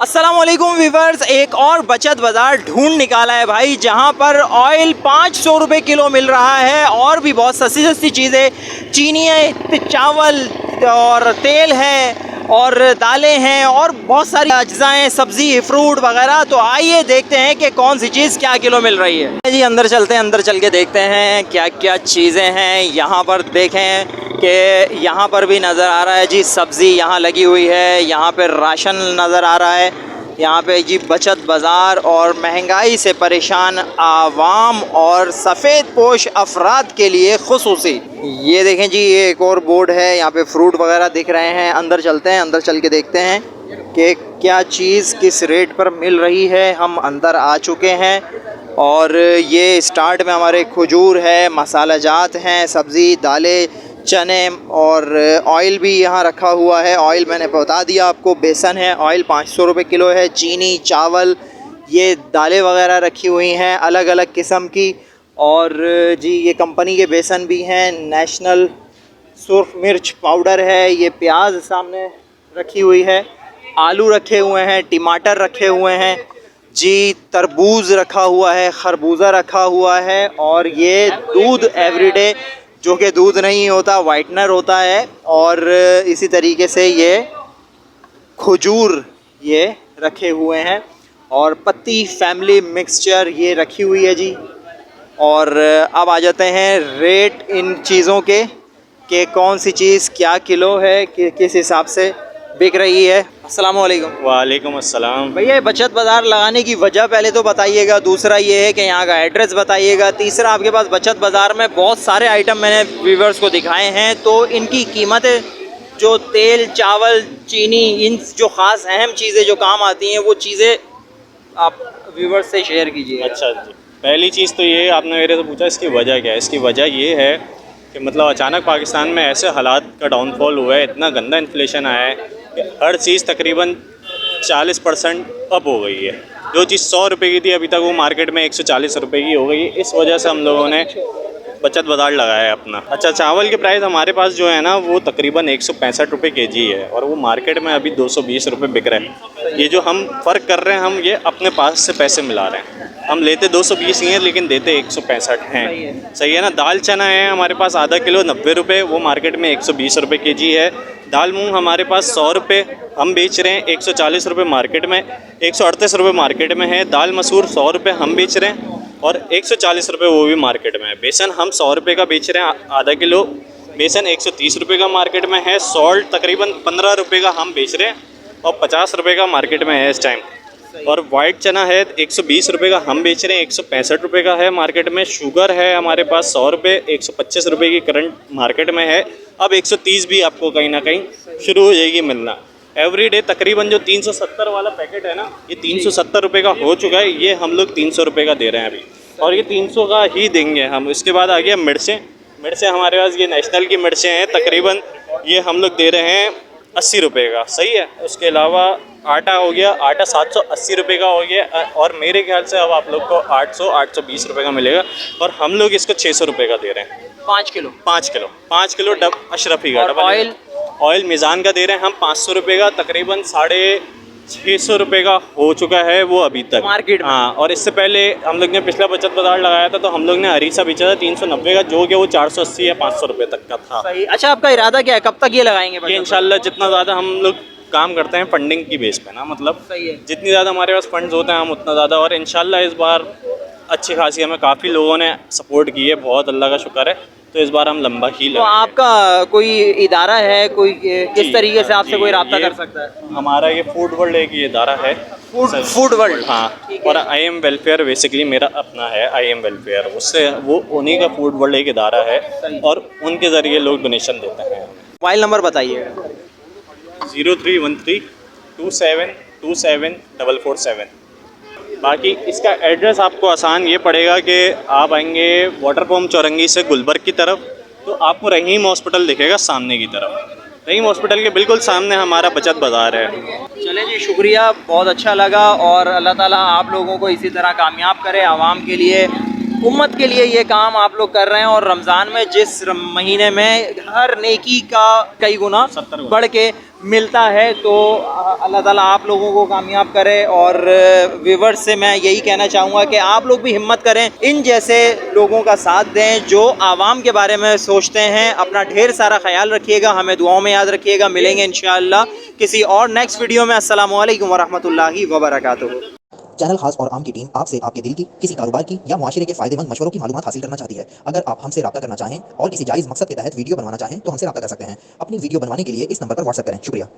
वालेकुम वीवर्स एक और बचत बाज़ार ढूंढ निकाला है भाई, जहाँ पर ऑयल पाँच सौ रुपये किलो मिल रहा है और भी बहुत सस्ती सस्ती चीज़ें, चीनी है, चावल और तेल है और दालें हैं और बहुत सारी अज्जाएँ सब्ज़ी, फ्रूट वगैरह। तो आइए देखते हैं कि कौन सी चीज़ क्या किलो मिल रही है। जी, अंदर चलते हैं, अंदर चल के देखते हैं क्या क्या चीज़ें हैं। यहाँ पर देखें कि यहाँ पर भी नज़र आ रहा है। जी, सब्ज़ी यहाँ लगी हुई है। यहाँ पर राशन नज़र आ रहा है। यहाँ पे जी बचत बाज़ार और महँगाई से परेशान आवाम और सफ़ेद पोश अफराद के लिए खसूसी। ये देखें जी, ये एक और बोर्ड है, यहाँ पे फ्रूट वगैरह दिख रहे हैं। अंदर चलते हैं, अंदर चल के देखते हैं कि क्या चीज़ किस रेट पर मिल रही है। हम अंदर आ चुके हैं और ये स्टार्ट में हमारे खजूर है, मसाला जात हैं, सब्ज़ी, दालें चने और ऑयल भी यहाँ रखा हुआ है। ऑयल मैंने बता दिया आपको, बेसन है ऑयल पाँच सौ रुपये किलो है, चीनी, चावल, ये दालें वगैरह रखी हुई हैं अलग अलग किस्म की। और जी, ये कंपनी के बेसन भी हैं नेशनल सुर्ख मिर्च पाउडर है, ये प्याज सामने रखी हुई है। आलू रखे हुए हैं, टमाटर रखे हुए हैं, जी, तरबूज रखा हुआ है, खरबूजा रखा हुआ है, और ये दूध एवरीडे जो कि दूध नहीं होता वाइटनर होता है और इसी तरीके से ये खजूर ये रखे हुए हैं और पत्ती फैमिली मिक्सचर ये रखी हुई है जी। और अब आ जाते हैं रेट इन चीज़ों के, कि कौन सी चीज़ क्या किलो है, कि किस हिसाब से बिक रही है। अस्सलाम वालेकुम वालेकुम अस्सलाम। भैया बचत बाज़ार लगाने की वजह पहले तो बताइएगा दूसरा ये है कि यहाँ का एड्रेस बताइएगा तीसरा आपके पास बचत बाज़ार में बहुत सारे आइटम मैंने व्यूवर्स को दिखाए हैं तो इनकी कीमतें जो तेल चावल चीनी इन जो ख़ास अहम चीज़ें जो काम आती हैं वो चीज़ें आप व्यूवर्स से शेयर कीजिए। अच्छा जी। पहली चीज़ तो ये आपने मेरे से पूछा इसकी वजह क्या है? इसकी वजह ये है कि मतलब अचानक पाकिस्तान में ऐसे हालात का डाउनफॉल हुआ है इतना गंदा इन्फ्लेशन आया है हर चीज़ तकरीबन 40 परसेंट अप हो गई है। जो चीज़ सौ रुपये की थी, अभी तक वो मार्केट में एक सौ चालीस रुपये की हो गई है। इस वजह से हम लोगों ने बचत बाज़ार लगाया है अपना। अच्छा चावल के प्राइस हमारे पास जो है ना, वो तकरीबन एक सौ पैंसठ रुपये के जी है और वो मार्केट में अभी दो सौ बीस रुपये बिक रहे हैं। ये जो हम फ़र्क कर रहे हैं, हम ये अपने पास से पैसे मिला रहे हैं। हम लेते दो सौ बीस ही हैं लेकिन देते एक सौ पैंसठ हैं। सही है। सही है ना? दाल चना है हमारे पास आधा किलो नब्बे रुपये वो मार्केट में एक सौ बीस रुपये के जी है। दाल मूंग हमारे पास सौ रुपये हम बेच रहे हैं एक सौ चालीस रुपये मार्केट में एक सौ अड़तीस रुपये मार्केट में है। दाल मसूर सौ रुपये हम बेच रहे हैं और एक सौ चालीस रुपये वो भी मार्केट में है। बेसन हम सौ रुपये का बेच रहे हैं आधा किलो। बेसन एक सौ तीस रुपये का मार्केट में है। सॉल्ट तकरीबन पंद्रह रुपये का हम बेच रहे हैं और पचास रुपये का मार्केट में है इस टाइम। और वाइट चना है, एक सौ बीस रुपये का हम बेच रहे हैं, एक सौ पैंसठ रुपये का है मार्केट में। शुगर है हमारे पास सौ रुपये एक सौ पच्चीस रुपये की करंट मार्केट में है। अब एक सौ तीस भी आपको कहीं ना कहीं शुरू हो जाएगी मिलना। एवरी डे तकरीबन जो तीन सौ सत्तर वाला पैकेट है ना, ये तीन सौ सत्तर रुपये का हो चुका है, ये हम लोग तीन सौ रुपये का दे रहे हैं अभी। और ये तीन सौ का ही देंगे हम। इसके बाद आ गया मिर्चें। मिर्चें हमारे पास, ये नेशनल की मिर्चें हैं, तकरीबन ये हम लोग दे रहे हैं अस्सी रुपये का। सही है? उसके अलावा आटा हो गया आटा सात सौ अस्सी रुपये का हो गया और मेरे ख्याल से अब आप लोग को आठ सौ आठ सौ बीस रुपये का मिलेगा और हम लोग इसको छः सौ रुपये का दे रहे हैं। पाँच किलो। पाँच किलो पाँच किलो डब अशरफी का डबल ऑयल? ऑयल मिज़ान का दे रहे हैं हम पाँच सौ रुपये का तकरीबन साढ़े छः सौ रुपये का हो चुका है वो अभी तक। मार्केट हाँ और इससे पहले हम लोग ने पिछला बचत बाज़ार लगाया था तो हम लोग ने हरीसा बेचा था तीन सौ नब्बे का जो कि वो चार सौ अस्सी या पाँच सौ रुपये तक का था। सही। अच्छा आपका इरादा क्या है? कब तक ये लगाएँगे ये बचत? जितना ज़्यादा हम लोग काम करते हैं फंडिंग की बेस पे ना मतलब सही है। जितनी ज़्यादा हमारे पास फंड्स होते हैं हम उतना ज़्यादा और इंशाल्लाह इस बार अच्छी खासी हमें काफ़ी लोगों ने सपोर्ट की है बहुत अल्लाह का शुक्र है तो इस बार हम लंबा ही तो आपका कोई इदारा है कोई किस तरीके से आपसे कोई रब्ता ये कर सकता है? हमारा ये फ़ूड वर्ल्ड एक ये इदारा है। फ़ूड फ़ूड वर्ल्ड हाँ और आई एम वेलफेयर बेसिकली मेरा अपना है आई एम वेलफेयर उससे वो उन्हीं का फ़ूड वर्ल्ड एक इदारा है और उनके ज़रिए लोग डोनेशन देते हैं। मोबाइल नंबर बताइएगा zero three one three two seven two seven double four seven. बाकी इसका एड्रेस आपको आसान ये पड़ेगा कि आप आएँगे वाटर पम्प चौरंगी से गुलबर्ग की तरफ़ तो आपको रहीम हॉस्पिटल दिखेगा सामने की तरफ़। रहीम हॉस्पिटल के बिल्कुल सामने हमारा बचत बाज़ार है। चले जी शुक्रिया बहुत अच्छा लगा और अल्लाह ताला आप लोगों को इसी तरह कामयाब करे आवाम के लिए उम्मत के लिए ये काम आप लोग कर रहे हैं और रमज़ान में जिस महीने में हर नेकी का कई गुना 70 गुना। बढ़ के मिलता है तो अल्लाह ताला आप लोगों को कामयाब करे और व्यूवर्स से मैं यही कहना चाहूँगा कि आप लोग भी हिम्मत करें, इन जैसे लोगों का साथ दें जो आवाम के बारे में सोचते हैं। अपना ढेर सारा ख्याल रखिएगा, हमें दुआओं में याद रखिएगा। मिलेंगे इन किसी और नेक्स्ट वीडियो में। असल वरहमल वर्का चैनल खास और आम की टीम आपसे आपके दिल की, किसी कारोबार की या माशरे के फ़ायदेमंद मशवरों की मालूम हासिल करना चाहती है। अगर आप हमसे रब्ता करना चाहें और किसी जायज़ मकसद के तहत वीडियो बनवाना चाहें तो हमसे रब्ता कर सकते हैं। अपनी वीडियो बनवाने के लिए इस नंबर पर व्हाट्सअप करें। शुक्रिया।